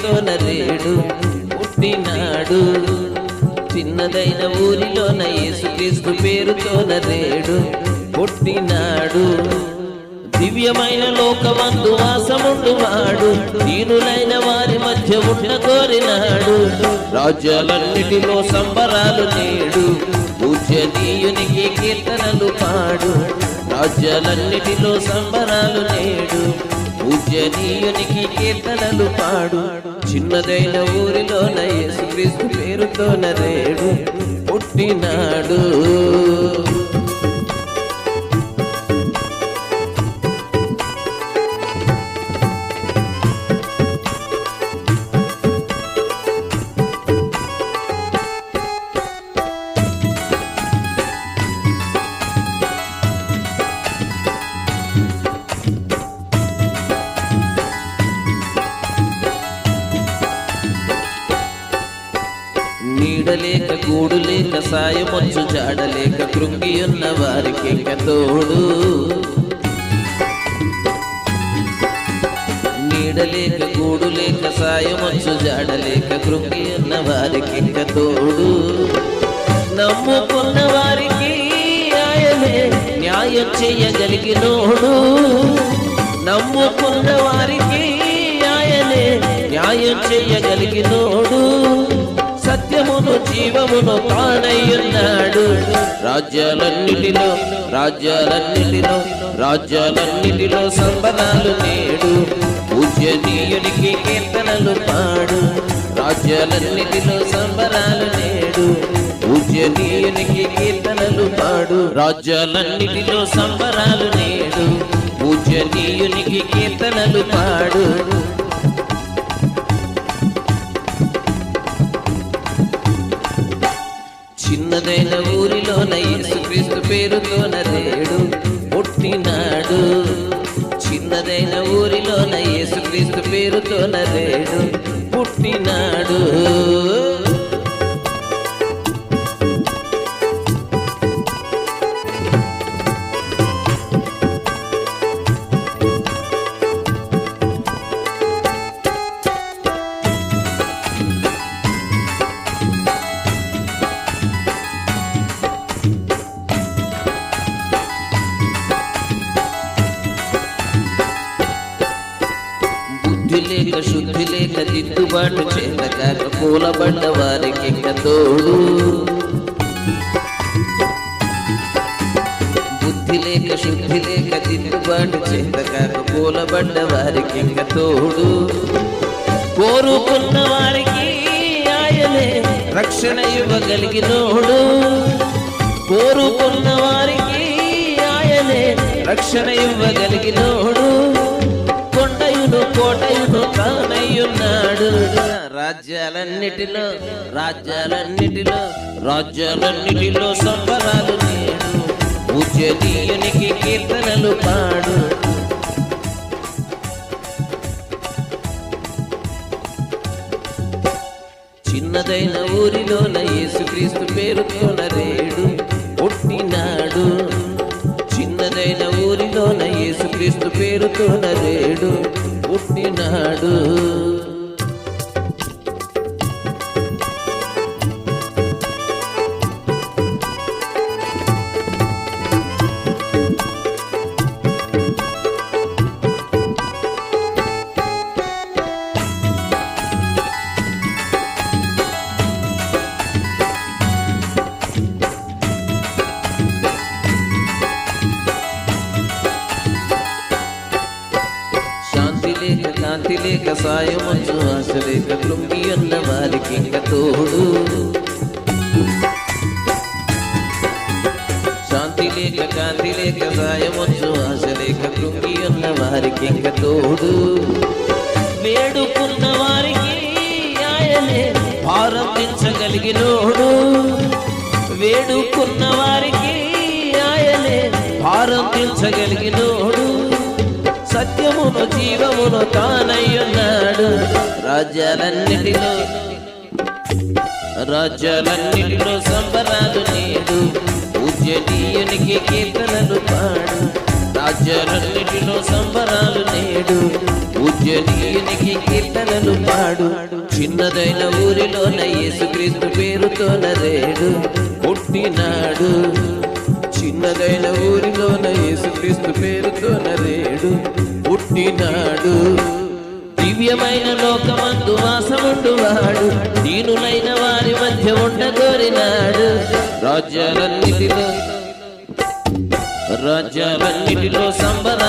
ఊరిలోన పేరుతో పుట్టినాడు. చిన్నదైన ఊరిలోన యేసుక్రీస్తు పేరుతోన నరేడు పుట్టినాడు. దివ్యమైన లోకమందు వాసముండు వాడు దీనులైన వారి మధ్య ఉన్న కోరినాడు. రాజ్యాలన్నిటిలో సంబరాలు నేడు పూజనీయునికి కీర్తనలు పాడు. రాజ్యాలన్నిటిలో సంబరాలు నేడు. పూజనీయునికి కీర్తనలు పాడు. చిన్నదైన ఊరిలోన యేసుక్రీస్తు పేరుతో నరేడు పుట్టినాడు. లేక గూడు లేక సాయమొచ్చు జాడలేక కృంగి ఉన్న వారికి తోడు. నీడలేక గూడు లేక సాయమొచ్చు జాడలేక కృంగి ఉన్న వారికి తోడు. నమ్ముకున్న వారికి ఆయనే న్యాయం చేయగలిగినోడు నమ్ముకున్న వారికి ఆయనే న్యాయం చేయగలిగినోడు సత్యమును జీవమును తానయ్యున్నాడు. రాజ్యాలన్నిటిలో రాజ్యాలన్నిటిలో రాజ్యాలన్నిటిలో సంబరాలు నేడు. పూజ్యనీయునికి కీర్తనలు పాడు. రాజ్యాలన్నిటిలో సంబరాలు నేడు. పూజనీయునికి కీర్తనలు పాడు. రాజ్యాలన్నిటిలో సంబరాలు నేడు. పూజనీయునికి కీర్తనలు పాడు. చిన్నదైన ఊరిలోన యేసుక్రీస్తు పేరుతోన రేడు పుట్టినాడు. చిన్నదైన ఊరిలోన యేసుక్రీస్తు పేరుతోన రేడు పుట్టినాడు. దిద్దుబాటు చేతకాక కూలబడ్డ వారికి ఇంక తోడు. బుద్ధి లేక శుద్ధి లేక దిద్దుబాటు చేతకాక కూలబడ్డ వారికి ఇంక తోడు. కోరుకున్న వారికి ఆయనే రక్షణ ఇవ్వగలిగినోడు కోరుకున్న వారికి ఆయనే రక్షణ ఇవ్వగలిగినోడు కొండయును కోటయును తానయ్యున్నాడు రాజ్యాలన్నిటిలో రాజ్యాలన్నిటిలో రాజ్యాలన్నిటిలో సంబరాలు నేడు. కీర్తనలు పాడు. చిన్నదైన ఊరిలోన యేసుక్రీస్తు పేరుతోన రేడు పుట్టినాడు. చిన్నదైన ఊరిలోన యేసుక్రీస్తు పేరుతోన రేడు పుట్టినాడు. లేక కాంతి లేక సాయమొచ్చు ఆశ లేక కృంగి అన్న వారికి ఇంక తోడు. శాంతి లేక కాంతి లేక సాయమొచ్చు ఆశ లేక కృంగి అన్న వారికి ఇంక తోడు. వేడుకున్న వారికి ఆయనే ఆరంభించగలిగినోడు వేడుకున్న వారికి ఆయనే ఆరంభించగలిగినోడు సత్యమును జీవమును తానయ్యున్నాడు. రాజ్యాలన్నిటిలో రాజ్యాలన్నిటిలో సంబరాలు నేడు. పూజనీయునికి కీర్తనలు పాడు. రాజ్యాలన్నిటిలో సంబరాలు నేడు. పూజనీయునికి కీర్తనలు పాడు. చిన్నదైన ఊరిలోన యేసుక్రీస్తు పేరుతోన రేడు. పుట్టినాడు. చిన్నదైన ఊరిలోన యేసుక్రీస్తు పేరుతోన రేడు పుట్టినాడు. దివ్యమైన లోకమందు వాసముండు వాడు దీనులైన వారి మధ్య ఉండగోరినాడు రాజ్యాలన్నిటిలో రాజ్యాలన్నిటిలో సంబర